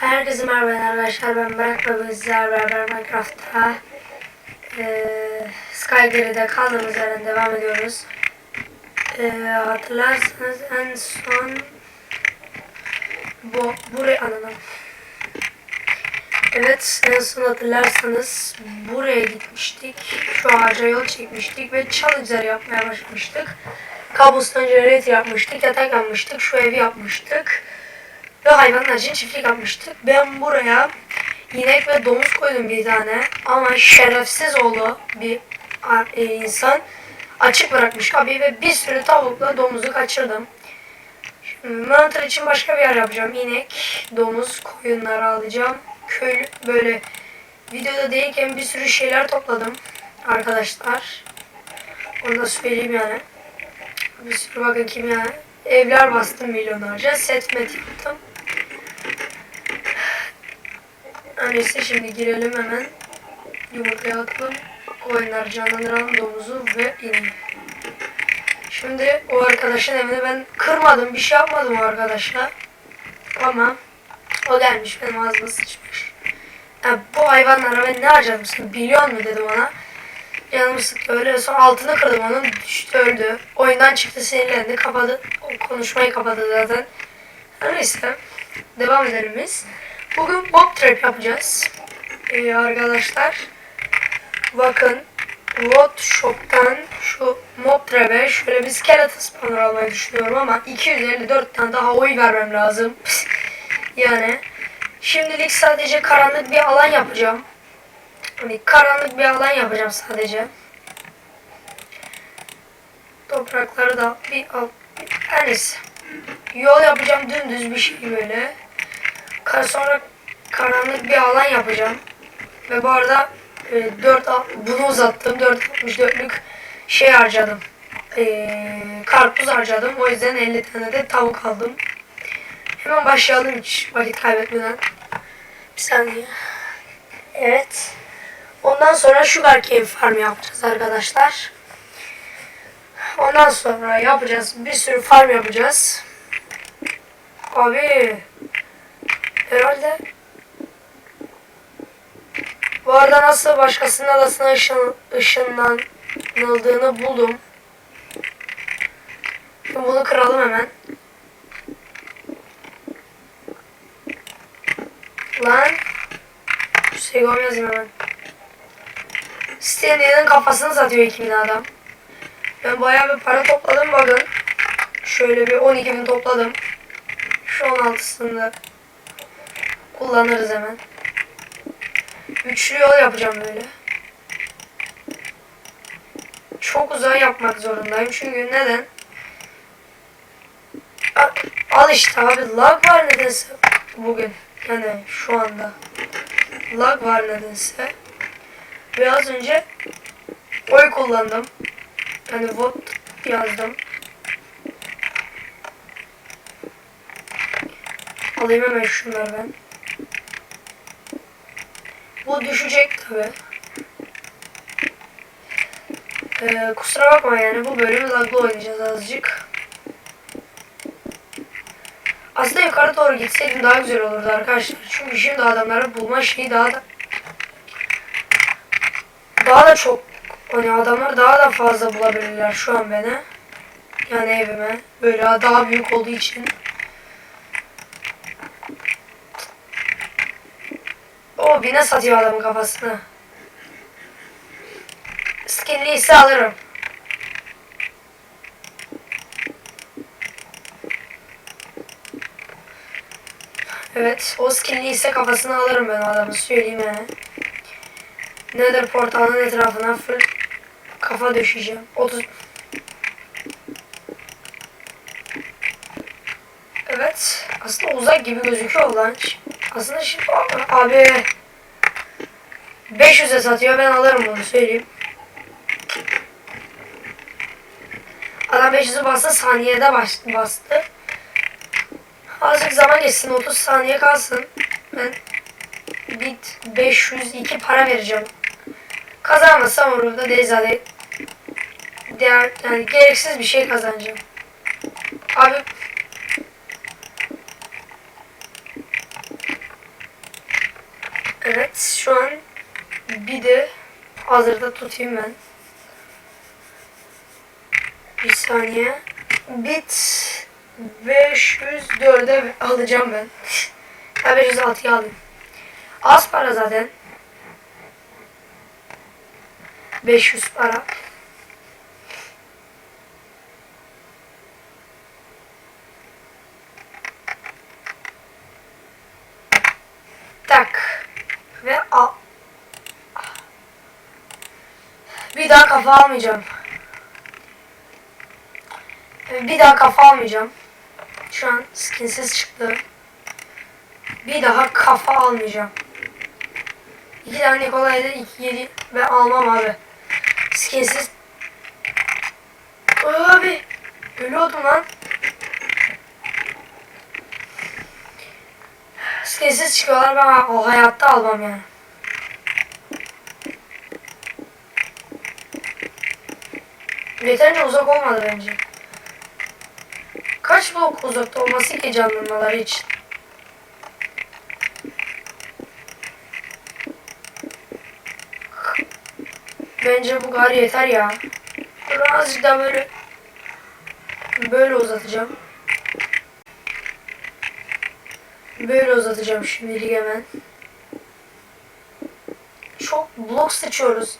Herkese merhaba arkadaşlar ben Berk ve bizler beraber Minecraft'ta eee Skygary'de kaldığımız yerden devam ediyoruz. Eee hatırlarsanız en son bu buraya anladım. Evet en son hatırlarsanız buraya gitmiştik. Şu ağaca yol çekmiştik ve challenge'lar yapmaya başlamıştık. Cobblestone generator yapmıştık, yatak yapmıştık, şu evi yapmıştık. Ve hayvanlar için çiftlik yapmıştık. Ben buraya inek ve domuz koydum bir tane. Ama şerefsiz oğlu bir e, insan açık bırakmış abi ve bir sürü tavukla domuzu kaçırdım. Mantar için başka bir yer yapacağım. İnek, domuz, koyunları alacağım. Köylü böyle videoda değilken bir sürü şeyler topladım arkadaşlar. Onu da söyleyeyim yani. Bir sürü bakın kim yani. Evler bastım milyonlarca. Set met yaptım. Öyleyse şimdi girelim hemen. Yumurtaya atalım. Koyunları canlandıralım. Domuzu ve ineği. Şimdi o arkadaşın evini ben kırmadım. Bir şey yapmadım o arkadaşa. Ama o gelmiş benim ağzıma sıçmış. Ya bu hayvanlara ben ne harcadım sana biliyor musun dedi bana. Canımı sıktı öyle. Sonra altını kırdım onun. Düştü öldü. Oyundan çıktı sinirlendi. Kapadı. O konuşmayı kapadı zaten. Neyse. Devam edelim biz. Bugün mob trap yapacağız. Ee, arkadaşlar. Bakın. Rot Shop'tan şu mob trap'e şöyle bir skeleton spawner almayı düşünüyorum ama 254 tane daha oy vermem lazım. yani. Şimdilik sadece karanlık bir alan yapacağım. Hani karanlık bir alan yapacağım sadece. Toprakları da bir al. Her neyse. Yol yapacağım dümdüz bir şey böyle. Ka- Sonra karanlık bir alan yapacağım. Ve bu arada e, 4 bunu uzattım. 4.64'lük şey harcadım. E, karpuz harcadım. O yüzden 50 tane de tavuk aldım. Hemen başlayalım hiç vakit kaybetmeden. Bir saniye. Evet. Ondan sonra sugar cane farm yapacağız arkadaşlar. Ondan sonra yapacağız. Bir sürü farm yapacağız. Abi. Herhalde. Bu arada nasıl başkasının adasına ışın, ışınlanıldığını buldum. Şimdi bunu kıralım hemen. Lan. Segom yazayım hemen. Stanley'nin kafasını satıyor 2000 adam. Ben bayağı bir para topladım bakın. Şöyle bir 12 bin topladım. Şu 16'sını da kullanırız hemen. Üçlü yol yapacağım böyle. Çok uzak yapmak zorundayım çünkü neden? Al işte abi lag var nedense bugün. Yani şu anda. Lag var nedense. Ve az önce oy kullandım. Yani vote yazdım. Alayım hemen şunları ben. Bu düşecek tabi. Ee, kusura bakma yani bu bölümü laglı oynayacağız azıcık. Aslında yukarı doğru gitseydim daha güzel olurdu arkadaşlar. Çünkü şimdi adamları bulma şeyi daha da daha da çok hani adamlar daha da fazla bulabilirler şu an beni. Yani evime. Böyle daha büyük olduğu için. O bine satıyor adamın kafasını. Skinli ise alırım. Evet, o skinli ise kafasını alırım ben adamı söyleyeyim yani. Nether portalının etrafına full kafa döşeyeceğim. 30 Evet. Aslında uzak gibi gözüküyor lan. Aslında şimdi abi 500'e satıyor ben alırım bunu söyleyeyim. Adam 500'ü bastı saniyede baş, bastı. Azıcık zaman geçsin 30 saniye kalsın. Ben bit 502 para vereceğim. Kazanmazsam orada değil zaten. Değer, yani gereksiz bir şey kazanacağım. Abi Evet şu an bir de hazırda tutayım ben. Bir saniye. Bit 504'e alacağım ben. Ya 506'ya alayım. Az para zaten. 500 para. Tak. Ve al. Bir daha kafa almayacağım. Bir daha kafa almayacağım. Şu an skinsiz çıktı. Bir daha kafa almayacağım. İki tane Nikolay'da iki yedi ben almam abi. Skinsiz. Abi. Ölüyordum lan. Skinsiz çıkıyorlar ben o hayatta almam yani. Yeterince uzak olmadı bence. Kaç blok uzakta olması ki canlanmaları için? Bence bu kadar yeter ya. Birazcık daha böyle böyle uzatacağım. Böyle uzatacağım şimdilik hemen. Çok blok sıçıyoruz.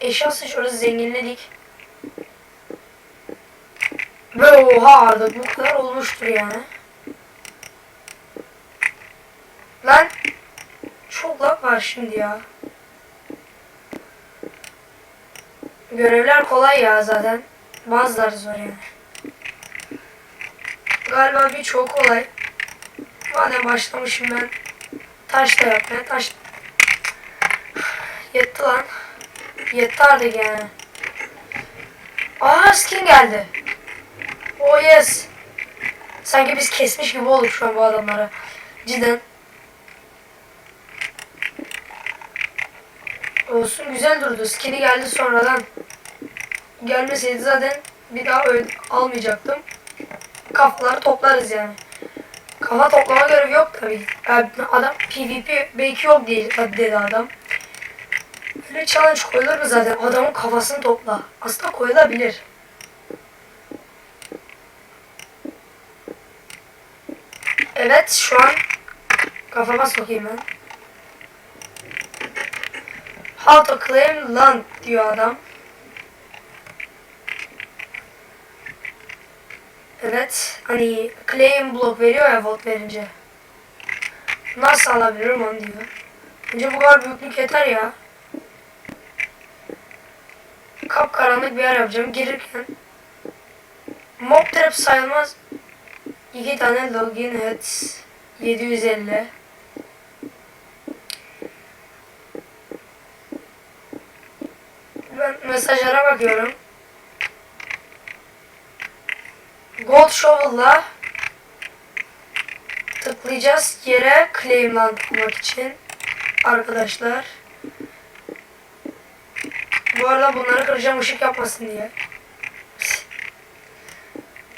Eşya sıçıyoruz zenginledik. Ve oha artık bu olmuştur yani. Lan çok lag var şimdi ya. Görevler kolay ya zaten. Bazıları zor yani. Galiba birçok kolay. Madem başlamışım ben taş da yapmaya taş yetti lan. Yetti artık yani. Aa skin geldi. Oh yes. Sanki biz kesmiş gibi olduk şu an bu adamları. Cidden. Olsun güzel durdu. Skin'i geldi sonradan. Gelmeseydi zaten bir daha almayacaktım. Kafaları toplarız yani. Kafa toplama görevi yok tabii. Yani adam PvP belki yok değil dedi adam. Böyle challenge koyulur mu zaten? Adamın kafasını topla. Aslında koyulabilir. Evet şu an kafama sokayım ben. How to claim land diyor adam. Evet hani claim block veriyor ya vote verince. Nasıl alabilirim onu diyor. Bence bu kadar büyüklük yeter ya. Kapkaranlık bir yer yapacağım. Girirken mob trap sayılmaz. İki tane login et 750. Ben mesajlara bakıyorum. Gold Shovel'la tıklayacağız yere claim land bulmak için arkadaşlar. Bu arada bunları kıracağım ışık yapmasın diye.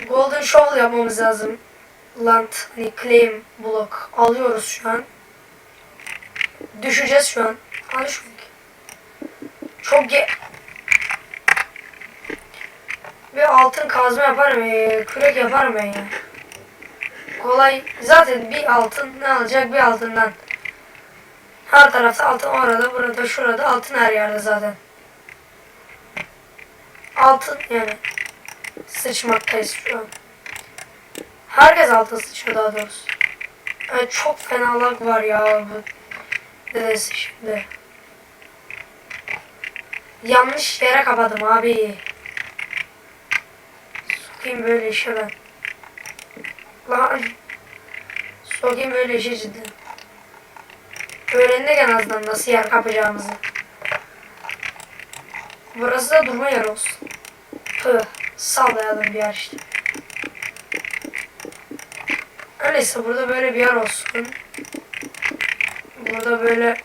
Golden Shovel yapmamız lazım. Land, hani claim block alıyoruz şu an. Düşeceğiz şu an. Ha düşmedik. Çok ge bir altın kazma yaparım, ee, kürek yaparım ben ya. Kolay. Zaten bir altın ne alacak bir altından. Her tarafta altın orada, burada, şurada altın her yerde zaten. Altın yani sıçmaktayız şu an. Herkes altın sıçıyor daha doğrusu. Evet, çok fenalık var ya bu dedesi şimdi. Yanlış yere kapadım abi. Sokayım böyle işe ben. Lan. Sokayım böyle işe cidden. Öğrendik en azından nasıl yer kapacağımızı. Burası da durma yer olsun. Pıh. Sallayalım bir yer işte. Öyleyse burada böyle bir yer olsun. Burada böyle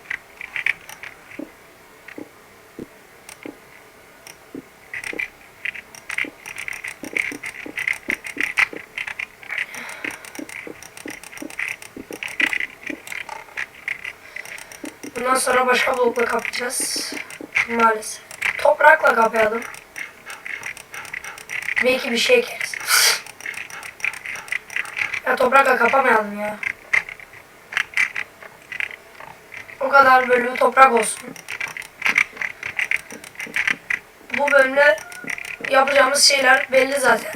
Bundan sonra başka blokla kapayacağız. Maalesef. Toprakla kapayalım. Belki bir şey ekeriz. ya toprakla kapamayalım ya. O kadar bölümü toprak olsun. Bu bölümde yapacağımız şeyler belli zaten.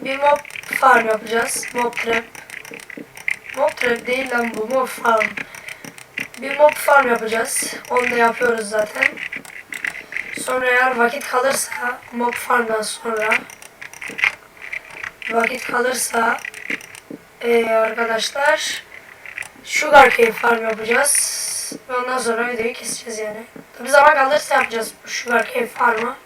Bir mob farm yapacağız. Mob trap. Mob trap değil lan bu mob farm. Bir mob farm yapacağız. Onu da yapıyoruz zaten. Sonra eğer vakit kalırsa mob farmdan sonra vakit kalırsa eee arkadaşlar Sugar Cane Farm yapacağız. Ve ondan sonra videoyu keseceğiz yani. Tabi zaman kalırsa yapacağız bu Sugar Cane Farm'ı.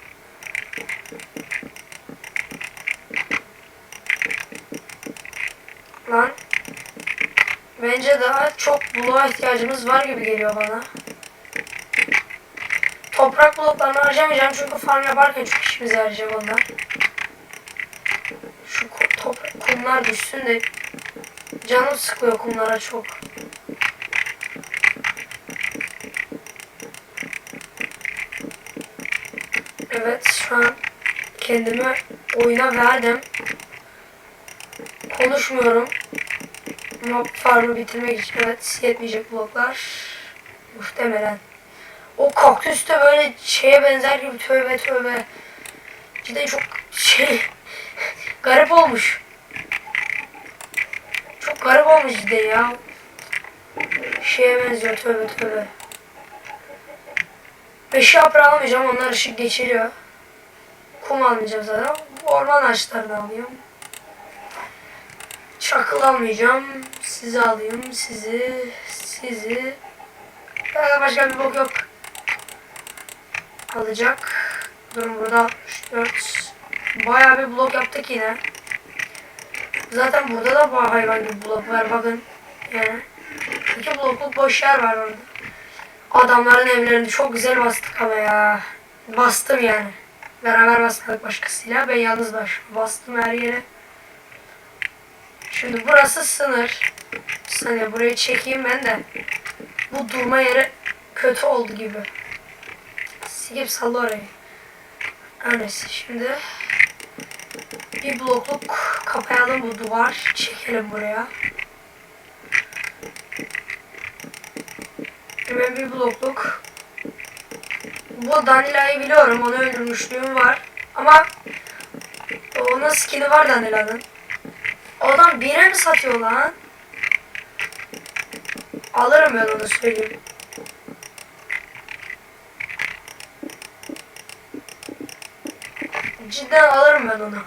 Lan. Bence daha çok bloğa ihtiyacımız var gibi geliyor bana. Toprak bloklarını harcamayacağım çünkü farm yaparken çok işimize yarayacak onlar. Şu ko- toprak kumlar düşsün de canım sıkıyor kumlara çok. Evet şu an kendimi oyuna verdim. Konuşmuyorum. Mob farmı bitirmek için evet yetmeyecek bloklar. Muhtemelen. O kaktüs de böyle şeye benzer gibi tövbe tövbe. Cidden çok şey garip olmuş. Garip olmuş cidden ya. Şeye benziyor tövbe tövbe. Beş yaprağı almayacağım onlar ışık geçiriyor. Kum almayacağım zaten. Orman ağaçlarını alıyorum. Çakıl almayacağım. Sizi alayım. Sizi. Sizi. Daha başka bir bok yok. Alacak. Durun burada 64. Bayağı bir blok yaptık yine. Zaten burada da bayağı hayvan gibi blok var bakın. Yani. İki blokluk boş yer var orada. Adamların evlerini çok güzel bastık ama ya. Bastım yani. Beraber bastık başkasıyla. Ben yalnız baş bastım her yere. Şimdi burası sınır. Bir saniye burayı çekeyim ben de. Bu durma yeri kötü oldu gibi. Sikip salla orayı. Her Neyse şimdi bir blokluk kapayalım bu duvar. Çekelim buraya. Hemen bir blokluk. Bu Danila'yı biliyorum. Onu öldürmüşlüğüm var. Ama onun skin'i var Danila'nın. Adam bire mi satıyor lan? Alırım ben onu söyleyeyim. Cidden alırım ben onu.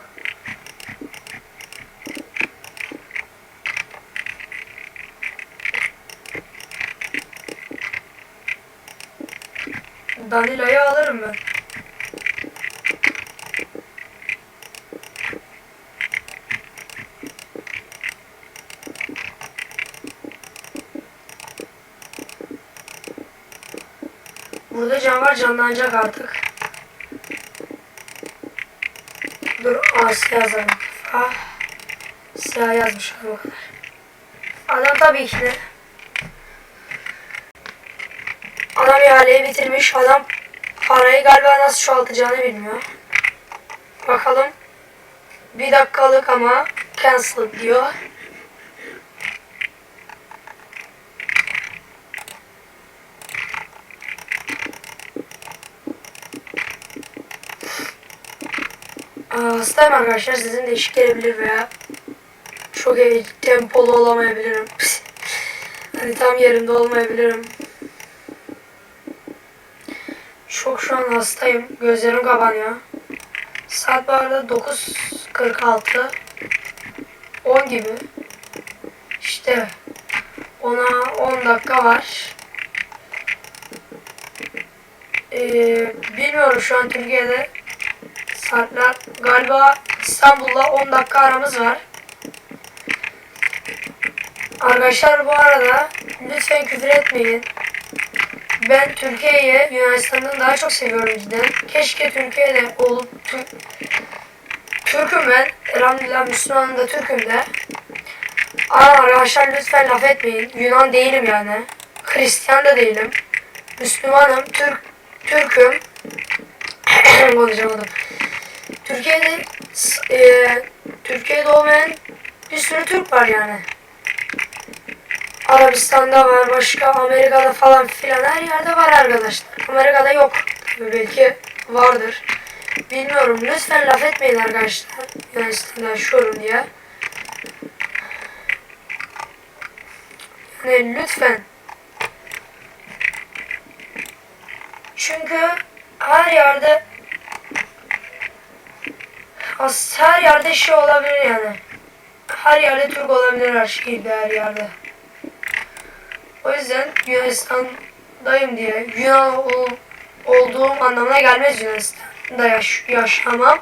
Danila'yı alırım ben. Burada can var canlanacak artık. Dur Asya yazalım. Ah. Yazmış o. Adam tabii ki de. Adam ihaleyi bitirmiş. Adam parayı galiba nasıl çoğaltacağını bilmiyor. Bakalım. Bir dakikalık ama cancel diyor. Aa, hastayım arkadaşlar. Sizin de işi gelebilir veya çok iyi tempolu olamayabilirim. hani tam yerinde olmayabilirim. Çok şu an hastayım. Gözlerim kapanıyor. Saat bu arada 9.46 10 gibi. İşte ona 10 dakika var. Ee, bilmiyorum şu an Türkiye'de saatler galiba İstanbul'la 10 dakika aramız var. Arkadaşlar bu arada lütfen küfür etmeyin. Ben Türkiye'yi Yunanistan'dan daha çok seviyorum cidden. Keşke Türkiye'de olup Tür Türk'üm ben. Elhamdülillah Müslümanım da Türk'üm de. Ama arkadaşlar lütfen laf etmeyin. Yunan değilim yani. Hristiyan da değilim. Müslümanım. Türk Türk'üm. Konuşamadım. Türkiye'de e, Türkiye'de olmayan bir sürü Türk var yani. Arabistan'da var, başka Amerika'da falan filan her yerde var arkadaşlar. Amerika'da yok. Tabii belki vardır. Bilmiyorum. Lütfen laf etmeyin arkadaşlar. Yunanistan'da yaşıyorum diye. Yani lütfen. Çünkü her yerde as her yerde şey olabilir yani. Her yerde Türk olabilir her şehirde her yerde. O yüzden Yunanistan'dayım diye Yunan ol, olduğum anlamına gelmez Yunanistan'da yaş, yaşamam.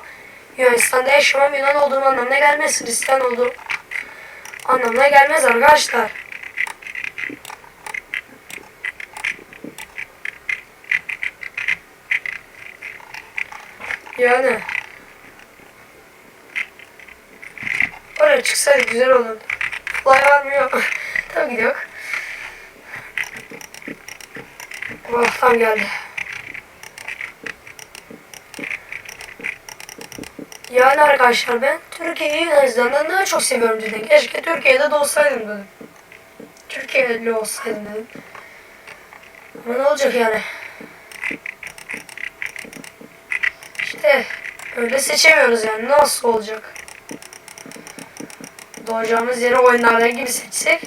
Yunanistan'da yaşamam Yunan olduğum anlamına gelmez. Hristiyan olduğum anlamına gelmez arkadaşlar. Yani oraya çıksaydı güzel olurdu. Fly var mı yok. Tabii ki yok. Oh tam geldi. Yani arkadaşlar ben Türkiye'yi Yunanistan'dan daha çok seviyorum dedim. Keşke Türkiye'de de olsaydım dedim. Türkiye'li olsaydım dedim. Ama ne olacak yani? İşte öyle seçemiyoruz yani. Nasıl olacak? Doğacağımız yeri oyunlarda gibi seçsek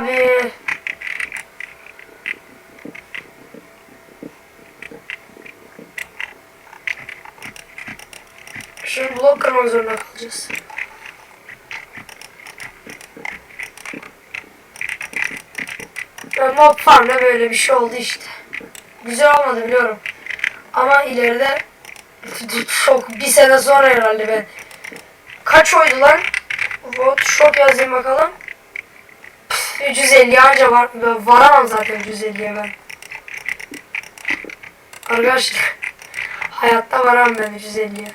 abi. Şimdi blok kırmak zorunda kalacağız. Mob farmda böyle bir şey oldu işte. Güzel olmadı biliyorum. Ama ileride çok bir sene sonra herhalde ben. Kaç oydu lan? Photoshop yazayım bakalım. 350 anca var. Varamam zaten 350'ye ben. Arkadaşlar hayatta varamam ben 350'ye.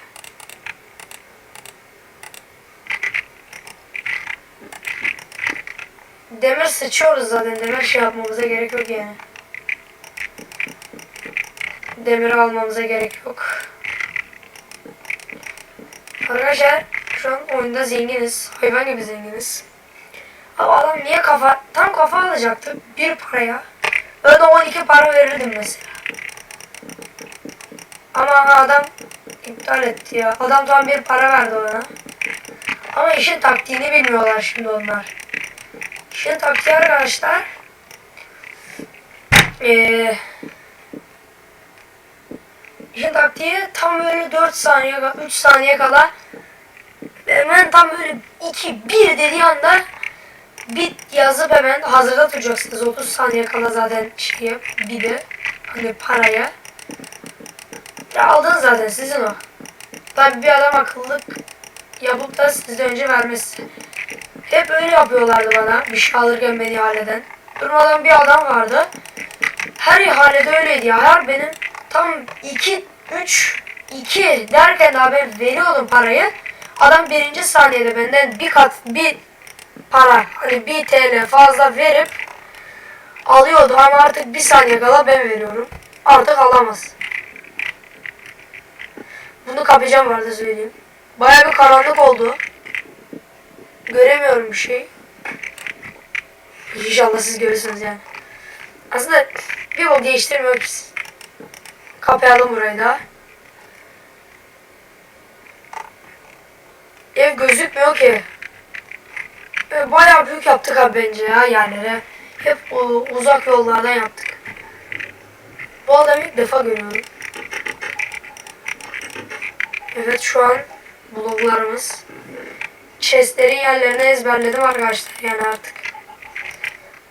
Demir sıçıyoruz zaten. Demir şey yapmamıza gerek yok yani. Demir almamıza gerek yok. Arkadaşlar şu an oyunda zenginiz. Hayvan gibi zenginiz. Ama adam niye kafa... Tam kafa alacaktı bir paraya. Ben de 12 para verirdim mesela. Ama adam iptal etti ya. Adam tam bir para verdi ona. Ama işin taktiğini bilmiyorlar şimdi onlar. İşin taktiği arkadaşlar. Eee... İşin taktiği tam böyle 4 saniye, 3 saniye kala hemen tam böyle 2, 1 dediği anda bit yazıp hemen hazırda tutacaksınız. 30 saniye kala zaten şeye bir de hani paraya. Ya aldın zaten sizin o. Tabi bir adam akıllık yapıp da size önce vermesi. Hep öyle yapıyorlardı bana bir şey alırken beni ihaleden. Durmadan bir adam vardı. Her ihalede öyleydi ya. Her benim tam 2 3 2 derken daha ben veriyordum parayı. Adam birinci saniyede benden bir kat bir para hani bir TL fazla verip alıyordu ama artık bir saniye kala ben veriyorum. Artık alamaz. Bunu kapacağım vardı söyleyeyim. Baya bir karanlık oldu. Göremiyorum bir şey. İnşallah siz görürsünüz yani. Aslında bir bok değiştirmiyor ki. Kapayalım burayı. Ev gözükmüyor ki. E, bayağı büyük yaptık abi bence ya yerlere. Hep o, uzak yollardan yaptık. Bu adamı ilk defa görüyorum. Evet şu an bloglarımız. Chestlerin yerlerini ezberledim arkadaşlar yani artık.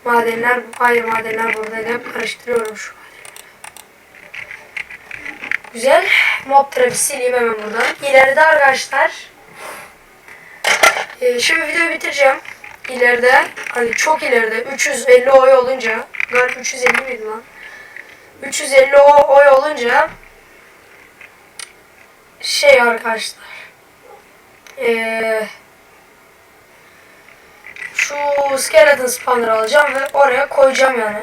Madenler, hayır madenler buradaydı. Hep karıştırıyorum şu madenleri. Güzel. Mob sileyim hemen buradan. İleride arkadaşlar ee, şimdi videoyu bitireceğim. İleride hani çok ileride 350 oy olunca galiba 350 miydi lan? 350 o- oy olunca şey arkadaşlar. Ee, şu skeleton spawner alacağım ve oraya koyacağım yani.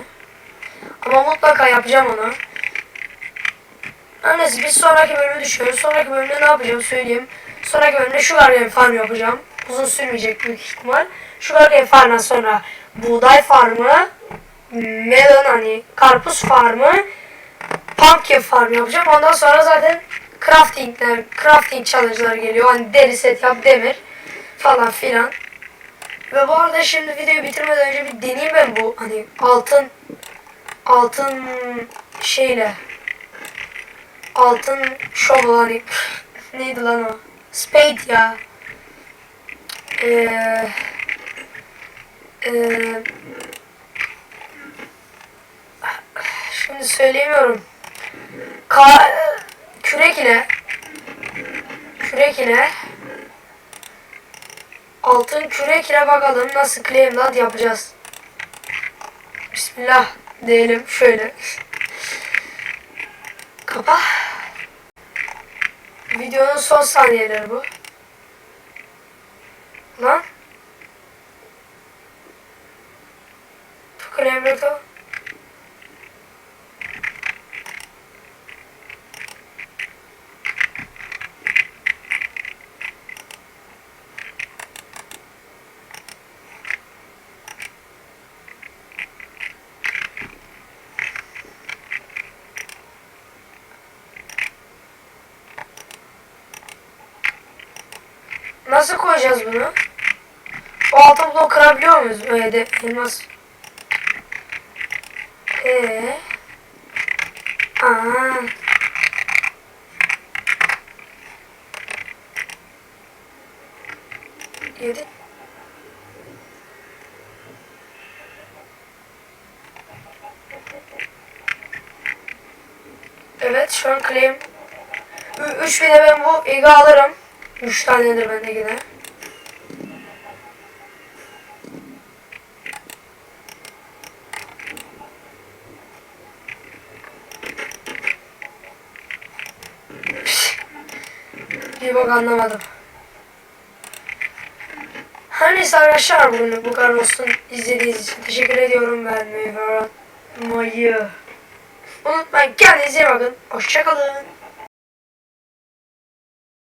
Ama mutlaka yapacağım onu. Her Neyse biz sonraki bölümü düşüyoruz. Sonraki bölümde ne yapacağım söyleyeyim. Sonraki bölümde sugar cane farm yapacağım. Uzun sürmeyecek büyük ihtimal. Sugar cane farmdan sonra buğday farmı, melon hani karpuz farmı, pumpkin farm yapacağım. Ondan sonra zaten craftingler, crafting challenge'lar geliyor. Hani deri set yap, demir falan filan. Ve bu arada şimdi videoyu bitirmeden önce bir deneyeyim ben bu hani altın altın şeyle altın shovel hani neydi lan o? Spade ya. Eee eee şimdi söyleyemiyorum. Ka kürek ile kürek ile altın kürek ile bakalım nasıl claim land yapacağız. Bismillah diyelim şöyle. Kapa. Videonun son saniyeleri bu. Lan. Claim land Nasıl koyacağız bunu? O altın bloğu kırabiliyor muyuz? Öyle de elmas. Ee. Aa. Yedi. Evet şu an claim. Ü- Üç bine ben bu igi alırım. Üç tanedir bende yine. Bir bak anlamadım. Her neyse bugün bu kadar olsun. İzlediğiniz için teşekkür ediyorum ben Meyve Unutmayın kendinize bakın. Hoşçakalın.